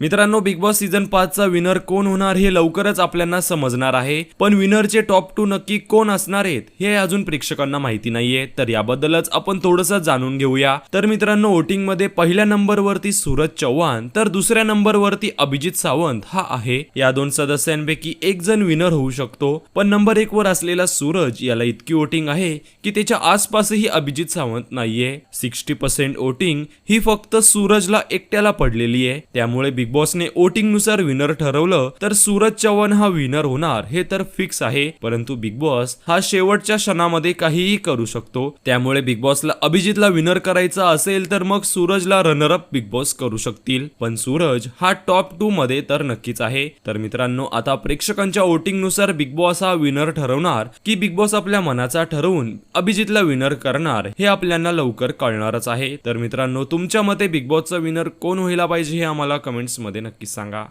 मित्रांनो Bigg Boss season पाच चा विनर कोण होणार हे लवकरच आपल्याला समजणार आहे. पण विनरचे टॉप टू नक्की कोण असणार आहेत हे अजून प्रेक्षकांना माहिती नाहीये. तर याबद्दलच आपण थोडस जाणून घेऊया. तर मित्रांनो वोटिंगमध्ये पहिल्या नंबरवरती सूरज चव्हाण तर दुसऱ्या नंबरवरती अभिजित सावंत हा आहे. या दोन सदस्यांपैकी एक जण विनर होऊ शकतो. पण नंबर एक वर असलेला सूरज याला इतकी वोटिंग आहे की त्याच्या आसपासही अभिजित सावंत नाहीये. सिक्स्टी पर्सेंट वोटिंग ही फक्त सूरजला एकट्याला पडलेली आहे. त्यामुळे बिग बिग बॉसने वोटिंगनुसार विनर ठरवलं तर सूरज चव्हाण हा विनर होणार हे तर फिक्स आहे. परंतु बिग बॉस हा शेवटच्या क्षणामध्ये काहीही करू शकतो. त्यामुळे बिग बॉसला अभिजितला विनर करायचा असेल तर मग सूरजला रनर अप बिग बॉस करू शकतील. पण सूरज हा टॉप टू मध्ये तर नक्कीच आहे. तर मित्रांनो आता प्रेक्षकांच्या वोटिंगनुसार बिग बॉस हा विनर ठरवणार की बिग बॉस आपल्या मनाचा ठरवून अभिजितला विनर करणार हे आपल्याला लवकर कळणारच आहे. तर मित्रांनो तुमच्या मते बिग बॉसचा विनर कोण व्हायला पाहिजे हे आम्हाला कमेंट्स मध्ये नक्की सांगा.